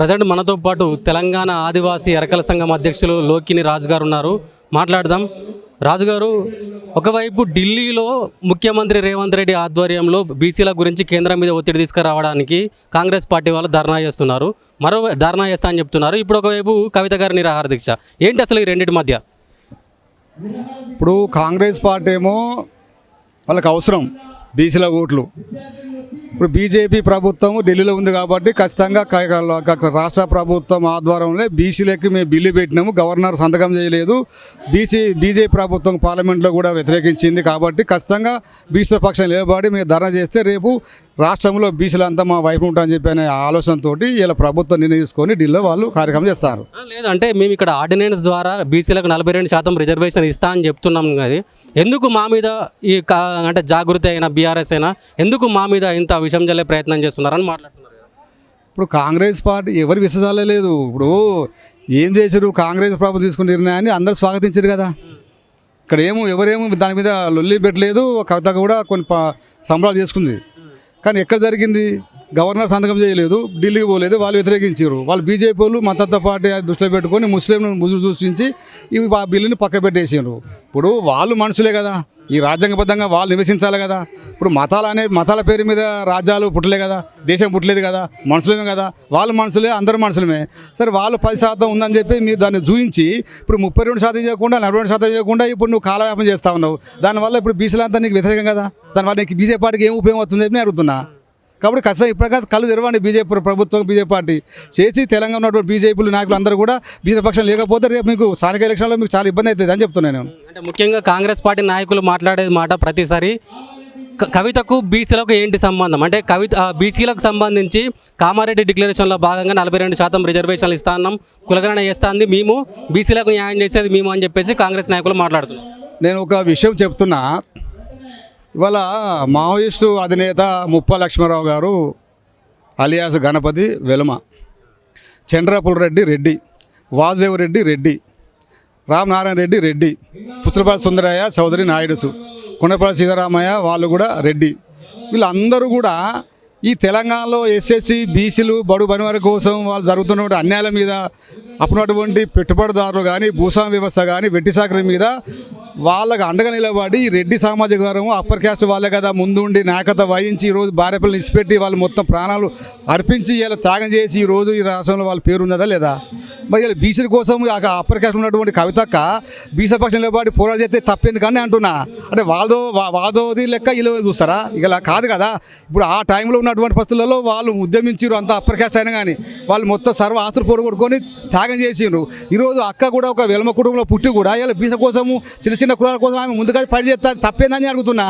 Present మనతో పాటు తెలంగాణ ఆదివాసీ ఎరకల సంఘం అధ్యక్షులు లోకిని రాజు గారు ఉన్నారు. మాట్లాడదాం. రాజుగారు ఒకవైపు ఢిల్లీలో ముఖ్యమంత్రి రేవంత్ రెడ్డి ఆధ్వర్యంలో బీసీల గురించి కేంద్రం మీద ఒత్తిడి తీసుకురావడానికి కాంగ్రెస్ పార్టీ వాళ్ళు ధర్నా చేస్తున్నారు. మరో ధర్నా చేస్తా అని చెప్తున్నారు. ఇప్పుడు ఒకవైపు కవిత గారి నిరాహార దీక్ష. ఏంటి అసలు ఈ రెండింటి మధ్య? ఇప్పుడు కాంగ్రెస్ పార్టీ ఏమో వాళ్ళకి అవసరం బీసీల ఓట్లు. ఇప్పుడు బీజేపీ ప్రభుత్వం ఢిల్లీలో ఉంది కాబట్టి ఖచ్చితంగా రాష్ట్ర ప్రభుత్వం ఆధ్వర్యంలో బీసీలకి మేము బిల్లు పెట్టినాము. గవర్నర్ సంతకం చేయలేదు. బీసీ బీజేపీ ప్రభుత్వం పార్లమెంట్లో కూడా వ్యతిరేకించింది కాబట్టి ఖచ్చితంగా బీసీల పక్షం నిలబడి మేము ధర్నా చేస్తే రేపు రాష్ట్రంలో బీసీలంతా మా వైపు ఉంటామని చెప్పి అనే ఆలోచనతో ఇలా ప్రభుత్వం నిర్ణయించుకొని ఢిల్లీలో వాళ్ళు కార్యక్రమం చేస్తారు. లేదంటే మేము ఇక్కడ ఆర్డినెన్స్ ద్వారా బీసీలకు నలభై రెండు శాతం రిజర్వేషన్ ఇస్తా అని చెప్తున్నాం కదా. ఎందుకు మా మీద ఈ కా అంటే జాగృతి అయినా బీఆర్ఎస్ అయినా ఎందుకు మా మీద ఇంత విషం జల్లే ప్రయత్నం చేస్తున్నారని మాట్లాడుతున్నారు ఇప్పుడు కాంగ్రెస్ పార్టీ ఎవరు విసజాలలేదు. ఇప్పుడు ఏం చేశారు కాంగ్రెస్ ప్రభుత్వం తీసుకున్న నిర్ణయాన్ని అందరూ స్వాగతించారు కదా. ఇక్కడ ఏమో ఎవరేమో దాని మీద లొల్లి పెట్టలేదు. కవిత కూడా కొన్ని సంబరాలు చేసుకుంది. కానీ ఎక్కడ జరిగింది? గవర్నర్ సంతకం చేయలేదు ఢిల్లీకి పోలేదు వాళ్ళు వ్యతిరేకించారు. వాళ్ళు బీజేపీ వాళ్ళు మతత్వ పార్టీ దృష్టిలో పెట్టుకొని ముస్లింలను ముసుగు సూచించి ఇవి ఆ బిల్లుని పక్క పెట్టేసారు ఇప్పుడు వాళ్ళు మనుషులే కదా. ఈ రాజ్యాంగబద్ధంగా వాళ్ళు నివసించాలి కదా. ఇప్పుడు మతాలు అనే మతాల పేరు మీద రాజ్యాలు పుట్టలే కదా. దేశం పుట్టలేదు కదా. మనుషులమే కదా. వాళ్ళు మనుషులే అందరు మనుషులమే. సరే వాళ్ళు పది శాతం ఉందని చెప్పి మీరు దాన్ని చూపించి ఇప్పుడు ముప్పై రెండు శాతం చేయకుండా నలభై రెండు శాతం చేయకుండా ఇప్పుడు నువ్వు కాలవ్యాపం చేస్తా ఉన్నావు. దానివల్ల ఇప్పుడు బీసీలంతా నీకు వ్యతిరేకం కదా. దానివల్ల నీకు బీజేపీ పార్టీకి ఏం ఉపయోగం అవుతుందని చెప్పి నేను అడుగుతున్నా. కాబట్టి ఖచ్చితంగా ఇప్పటికీ కళ్ళు తెరవండి బీజేపీ ప్రభుత్వం బీజేపీ పార్టీ. చేసి తెలంగాణ ఉన్నటువంటి బీజేపీలు నాయకులు అందరూ కూడా బీజేపీ పక్షం లేకపోతే రేపు మీకు స్థానిక ఎలక్షన్లో మీకు చాలా ఇబ్బంది అవుతుంది అని చెప్తున్నాను నేను. అంటే ముఖ్యంగా కాంగ్రెస్ పార్టీ నాయకులు మాట్లాడేది మాట ప్రతిసారి కవితకు బీసీలకు ఏంటి సంబంధం? అంటే కవిత బీసీలకు సంబంధించి కామారెడ్డి డిక్లరేషన్లో భాగంగా నలభై రెండు శాతం రిజర్వేషన్లు ఇస్తా అన్నాం. కులగణన చేస్తాంది. మేము బీసీలకు న్యాయం చేసేది మేము అని చెప్పేసి కాంగ్రెస్ నాయకులు మాట్లాడుతున్నారు. నేను ఒక విషయం చెప్తున్నా. ఇవాళ మావోయిస్టు అధినేత ముప్ప లక్ష్మీరావు గారు అలియాస్ గణపతి వెలమ చంద్రపుల రెడ్డి రెడ్డి వాసుదేవ్ రెడ్డి రెడ్డి రామనారాయణ రెడ్డి రెడ్డి పుత్రపాటి సుందరయ్య చౌదరి నాయుడుసు కొండపాటి సీతారామయ్య వాళ్ళు కూడా రెడ్డి. వీళ్ళందరూ కూడా ఈ తెలంగాణలో ఎస్ఎస్టీ బీసీలు బడు బనివారి కోసం వాళ్ళు జరుగుతున్నటువంటి అన్యాయాల మీద అప్పుడున్నటువంటి పెట్టుబడిదారులు కానీ భూస్వామి వ్యవస్థ కానీ వెట్టి సాకరి మీద వాళ్ళకి అండగా నిలబడి రెడ్డి సామాజిక వర్గం అప్పర్ క్యాస్ట్ వాళ్ళే కదా ముందుండి నాకత వహించి ఈరోజు భార్య పిల్లలు ఇచ్చిపెట్టి వాళ్ళు మొత్తం ప్రాణాలు అర్పించి ఇలా త్యాగం చేసి ఈ రోజు ఈ రాష్ట్రంలో వాళ్ళ పేరు ఉన్నదా లేదా? మరి ఇలా బీసీల కోసం అప్పర్ క్యాస్ట్ ఉన్నటువంటి కవితక్క బీసీ పక్షం నిలబడి పోరాటం చేస్తే తప్పేంది కానీ అంటున్నా. అంటే వాళ్ళదో వా- వాళ్ళదోది లెక్క ఇలా చూస్తారా? ఇలా కాదు కదా. ఇప్పుడు ఆ టైంలో ఉన్నటువంటి పరిస్థితులలో వాళ్ళు ఉద్యమించారు అంత అప్పర్ క్యాస్ట్ అయినా కానీ వాళ్ళు మొత్తం సర్వ ఆస్తులు పొడగొట్టుకొని త్యాగం చేసిండ్రు. ఈరోజు అక్క కూడా ఒక వెలమ కుటుంబంలో పుట్టి కూడా ఇలా బీస కోసము చిన్న చిన్న కులాల కోసం ఆమె ముందుగా పని చేస్తా తప్పేందని అడుగుతున్నా.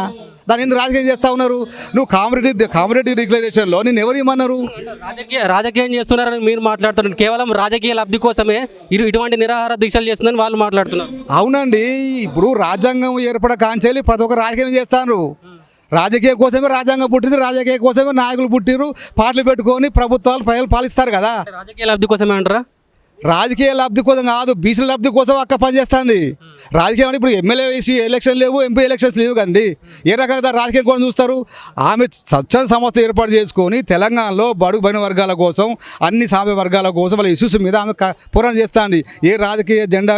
దాని ఎందుకు రాజకీయం చేస్తా ఉన్నారు? నువ్వు కామరెడ్డి కామరెడ్డి డిక్లరేషన్లో నేను ఎవరు ఇమ్మన్నారు? రాజకీయ రాజకీయం చేస్తున్నారని మీరు మాట్లాడుతున్నారు. కేవలం రాజకీయ లబ్ధి కోసమే ఇటు ఇటువంటి నిరాహార దీక్షలు చేస్తుందని వాళ్ళు మాట్లాడుతున్నారు. అవునండి ఇప్పుడు రాజ్యాంగం ఏర్పడ కాంచేలి ప్రతి ఒక్క రాజకీయం చేస్తాను రాజకీయ కోసమే రాజ్యాంగం పుట్టింది రాజకీయ కోసమే నాయకులు పుట్టిరు పాటలు పెట్టుకొని ప్రభుత్వాలు ప్రజలు పాలిస్తారు కదా. రాజకీయ లబ్ధి కోసమే అంటారా? రాజకీయ లబ్ధి కోసం కాదు బీసీల లబ్ధి కోసం అక్క పనిచేస్తుంది రాజకీయం అంటే ఇప్పుడు ఎమ్మెల్యే వేసి ఎలక్షన్ లేవు ఎంపీ ఎలక్షన్స్ లేవు కదండి ఏ రకంగా రాజకీయం కోసం చూస్తారు? ఆమె స్వచ్ఛంద సంస్థ ఏర్పాటు చేసుకొని తెలంగాణలో బడుగు బడిన వర్గాల కోసం అన్ని సామ్య వర్గాల కోసం వాళ్ళ ఇష్యూస్ మీద ఆమె పోరాటం చేస్తుంది. ఏ రాజకీయ జెండా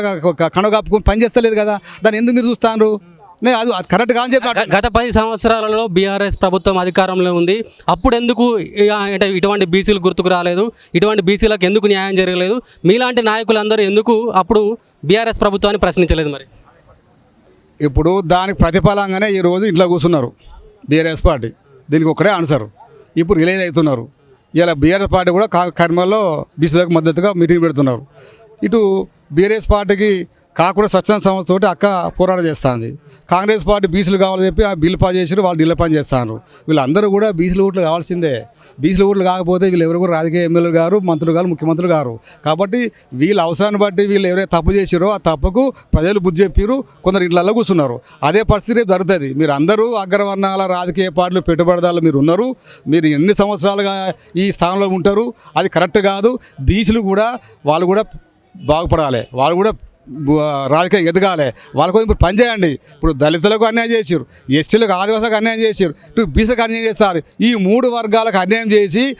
కనుగప్పుకొని పనిచేస్తలేదు కదా? దాన్ని ఎందుకు మీరు చూస్తారు నేను అది అది కరెక్ట్ కాని చెప్పి గత పది సంవత్సరాలలో బీఆర్ఎస్ ప్రభుత్వం అధికారంలో ఉంది. అప్పుడు ఎందుకు అంటే ఇటువంటి బీసీలు గుర్తుకు రాలేదు? ఇటువంటి బీసీలకు ఎందుకు న్యాయం జరగలేదు? మీలాంటి నాయకులందరూ ఎందుకు అప్పుడు బీఆర్ఎస్ ప్రభుత్వాన్ని ప్రశ్నించలేదు మరి? ఇప్పుడు దానికి ప్రతిఫలంగానే ఈరోజు ఇంట్లో కూర్చున్నారు బీఆర్ఎస్ పార్టీ. దీనికి ఒక్కడే ఆన్సర్. ఇప్పుడు రిలీజ్ అవుతున్నారు. ఇలా బీఆర్ఎస్ పార్టీ కూడా కర్మల్లో బీసీలకు మద్దతుగా మీటింగ్ పెడుతున్నారు. ఇటు బీఆర్ఎస్ పార్టీకి కాకుండా స్వచ్ఛంద సంస్థతో అక్క పోరాటం చేస్తుంది. కాంగ్రెస్ పార్టీ బీసీలు కావాలని చెప్పి ఆ బిల్లు పాస్ చేసి వాళ్ళు ఢిల్లీ పని చేస్తారు వీళ్ళందరూ కూడా బీసీలు ఓట్లు కావాల్సిందే. బీసీలు ఓట్లు కాకపోతే వీళ్ళు ఎవరు కూడా రాజకీయ ఎమ్మెల్యేలు గారు మంత్రులు గారు ముఖ్యమంత్రులు గారు. కాబట్టి వీళ్ళ అవసరాన్ని బట్టి వీళ్ళు ఎవరైతే తప్పు చేసిరో ఆ తప్పుకు ప్రజలు బుద్ధి చెప్పారు కొందరు ఇళ్ళల్లో కూర్చున్నారు. అదే పరిస్థితి రేపు జరుగుతుంది. మీరు అందరూ అగ్రవర్ణాల రాజకీయ పార్టీలు పెట్టుబడిదారులు మీరు ఉన్నారు. మీరు ఎన్ని సంవత్సరాలుగా ఈ స్థానంలో ఉంటారు అది కరెక్ట్ కాదు. బీసీలు కూడా వాళ్ళు కూడా బాగుపడాలి. వాళ్ళు కూడా రాజకీయం ఎదగాలి. వాళ్ళ కోసం ఇప్పుడు పని చేయండి. ఇప్పుడు దళితులకు అన్యాయం చేసారు ఎస్టీలకు ఆదివాసులకు అన్యాయం చేశారు ఇటు బీసీలకు అన్యాయం చేస్తారు. ఈ మూడు వర్గాలకు అన్యాయం చేసి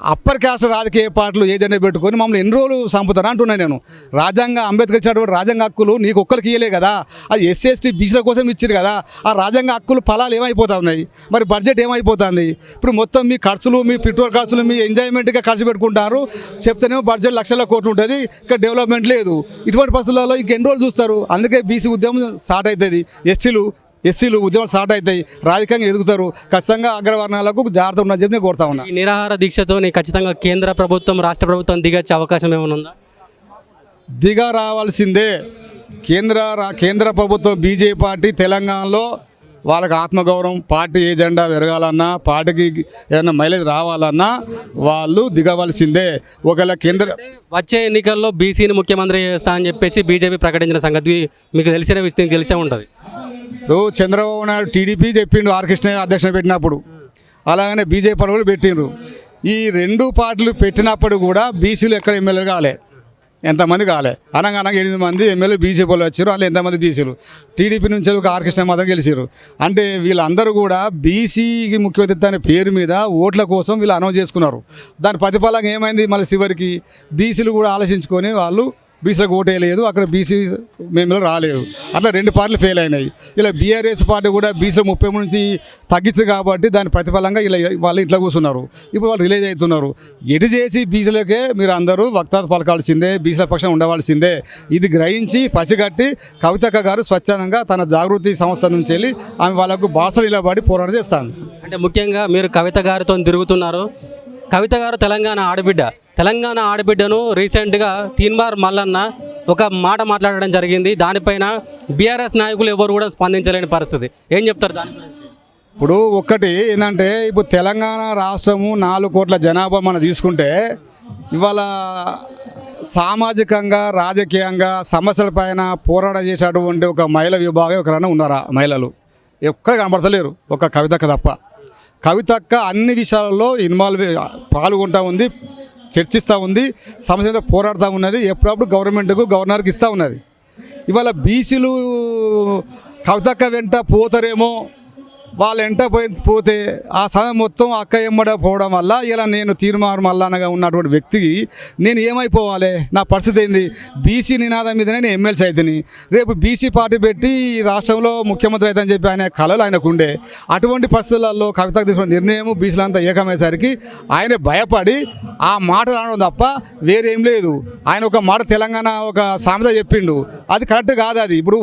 అప్పర్ క్యాస్ట్ రాజకీయ పార్టీలు ఏజెండా పెట్టుకొని మమ్మల్ని ఎన్ని రోజులు చంపుతారా అంటున్నాను నేను. రాజ్యాంగ అంబేద్కర్ ఇచ్చినటువంటి రాజ్యాంగ హక్కులు నీకు ఒక్కరికి ఇయ్యలే కదా. అది ఎస్సీ ఎస్టీ బీసీల కోసం ఇచ్చారు కదా. ఆ రాజ్యాంగ హక్కులు ఫలాలు ఏమైపోతున్నాయి? మరి బడ్జెట్ ఏమైపోతుంది? ఇప్పుడు మొత్తం మీ ఖర్చులు మీ పెట్రోల్ ఖర్చులు మీ ఎంజాయ్మెంట్గా ఖర్చు పెట్టుకుంటారు. చెప్తేనేమో బడ్జెట్ లక్షల కోట్లు ఉంటుంది ఇక్కడ డెవలప్మెంట్ లేదు. ఇటువంటి పరిస్థితులలో ఇంకెన్ని రోజులు చూస్తారు? అందుకే బీసీ ఉద్యమం స్టార్ట్ అవుతుంది ఎస్సీలు ఎస్సీలు ఉద్యమాలు స్టార్ట్ అవుతాయి. రాజకీయంగా ఎదుగుతారు. ఖచ్చితంగా అగ్రవర్ణాలకు జాగ్రత్త ఉండని చెప్పి నేను కోరుతా ఉన్నా. ఈ నిరాహార దీక్షతో ఖచ్చితంగా కేంద్ర ప్రభుత్వం రాష్ట్ర ప్రభుత్వం దిగొచ్చే అవకాశం ఏమైనా ఉందా? దిగా రావాల్సిందే. కేంద్ర రా- కేంద్ర ప్రభుత్వం బీజేపీ పార్టీ తెలంగాణలో వాళ్ళకి ఆత్మగౌరవం పార్టీ ఏజెండా పెరగాలన్నా పార్టీకి ఏదైనా మైలేజ్ రావాలన్నా వాళ్ళు దిగవలసిందే. ఒకవేళ కేంద్ర వచ్చే ఎన్నికల్లో బీసీని ముఖ్యమంత్రి చేస్తా అని చెప్పేసి బీజేపీ ప్రకటించిన సంగతి మీకు తెలిసిన విషయం తెలిసే ఉంటుంది. ఇప్పుడు చంద్రబాబు నాయుడు టీడీపీ చెప్పిండు ఆర్ అధ్యక్షత అధ్యక్షుడు పెట్టినప్పుడు. అలాగనే బీజేపీ పరువులు పెట్టిండ్రు. ఈ రెండు పార్టీలు పెట్టినప్పుడు కూడా బీసీలు ఎక్కడ ఎమ్మెల్యేలు కాలే. ఎంతమంది కాలే. అనగా ఎనిమిది మంది ఎమ్మెల్యే బీజేపీ వాళ్ళు వచ్చారు వాళ్ళు ఎంతమంది బీసీలు? టీడీపీ నుంచి ఒక ఆర్కెస్ట్రా మాత్రం గెలిచారు అంటే వీళ్ళందరూ కూడా బీసీకి ముఖ్యమంత్రి అనే పేరు మీద ఓట్ల కోసం వీళ్ళు అనౌన్స్ చేసుకున్నారు. దాని ప్రతిఫలంగా ఏమైంది మళ్ళీ చివరికి? బీసీలు కూడా ఆలోచించుకొని వాళ్ళు బీసీలకు ఓటేయలేదు అక్కడ బీసీ మేము రాలేదు. అట్లా రెండు పార్టీలు ఫెయిల్ అయినాయి. ఇలా బీఆర్ఎస్ పార్టీ కూడా బీసీలో ముప్పై మూడు నుంచి తగ్గించింది కాబట్టి దాని ప్రతిఫలంగా ఇలా వాళ్ళు ఇట్లా కూర్చున్నారు. ఇప్పుడు వాళ్ళు రిలీజ్ అవుతున్నారు. ఎటు చేసి బీసీలకే మీరు అందరూ వక్తాత పలకాల్సిందే బీసీల పక్షం ఉండవలసిందే. ఇది గ్రహించి పసిగట్టి కవితక్క గారు స్వచ్ఛందంగా తన జాగృతి సంస్థ నుంచి వెళ్ళి ఆమె వాళ్ళకు భాషలు పడి పోరాటం చేస్తాను అంటే ముఖ్యంగా మీరు కవిత గారితో తిరుగుతున్నారు. కవిత గారు తెలంగాణ ఆడబిడ్డ. తెలంగాణ ఆడబిడ్డను రీసెంట్గా తీన్బార్ మల్లన్న ఒక మాట మాట్లాడడం జరిగింది. దానిపైన బీఆర్ఎస్ నాయకులు ఎవరు కూడా స్పందించలేని పరిస్థితి. ఏం చెప్తారు దాని ఇప్పుడు ఒక్కటి ఏంటంటే ఇప్పుడు తెలంగాణ రాష్ట్రము నాలుగు కోట్ల జనాభా మనం తీసుకుంటే ఇవాళ సామాజికంగా రాజకీయంగా సమస్యలపైన పోరాటం చేసేటువంటి ఒక మహిళ విభాగం ఎవరైనా ఉన్నారా మహిళలు? ఎక్కడ కనబడతలేరు. ఒక కవితక్క తప్ప. కవితక్క అన్ని విషయాలలో ఇన్వాల్వ్ పాల్గొంటూ ఉంది. చర్చిస్తూ ఉంది సమస్య మీద పోరాడుతూ ఉన్నది ఎప్పుడప్పుడు గవర్నమెంట్కు గవర్నర్కి ఇస్తూ ఉన్నది. ఇవాళ బీసీలు కవితక్క వెంట పోతారేమో వాళ్ళు వెంట పోతే ఆ సమయం మొత్తం అక్క ఎమ్మడ పోవడం వల్ల ఇలా నేను తీర్మార్ మల్లానగా ఉన్నటువంటి వ్యక్తికి నేను ఏమైపోవాలి? నా పరిస్థితి ఏంది? బీసీ నినాదం మీదనే నేను ఎమ్మెల్సీ అయితేని. రేపు బీసీ పార్టీ పెట్టి ఈ రాష్ట్రంలో ముఖ్యమంత్రి అవుతాయని చెప్పి ఆయన కళలు ఆయనకు ఉండే. అటువంటి పరిస్థితులలో కవితకు తీసుకున్న నిర్ణయం బీసీలంతా ఏకమయ్యేసరికి ఆయన భయపడి ఆ మాట రావడం తప్ప వేరేం లేదు. ఆయన ఒక మాట తెలంగాణ ఒక సామెత చెప్పిండు. అది కరెక్ట్ కాదు అది. ఇప్పుడు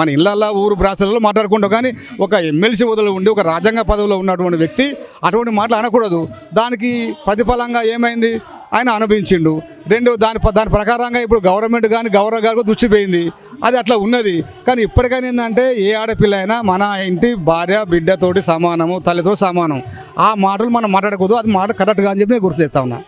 మన ఇళ్ళల్లో ఊరు బ్రాసలలో మాట్లాడుకుంటాం కానీ ఒక ఎమ్మెల్సీ వదలు ఉండి ఒక రాజ్యాంగ పదవిలో ఉన్నటువంటి వ్యక్తి అటువంటి మాటలు అనకూడదు. దానికి ప్రతిఫలంగా ఏమైంది? ఆయన అనుభవించిండు. రెండు దాని దాని ప్రకారంగా ఇప్పుడు గవర్నమెంట్ కానీ గవర్నర్ గారు దృష్టి పోయింది అది అట్లా ఉన్నది. కానీ ఇప్పటికైనా ఏంటంటే ఏ ఆడపిల్ల అయినా మన ఇంటి భార్య బిడ్డతోటి సమానము తల్లితో సమానం. ఆ మాటలు మనం మాట్లాడకూడదు. అది మాట కరెక్ట్గా అని చెప్పి నేను గుర్తు చేస్తా ఉన్నా.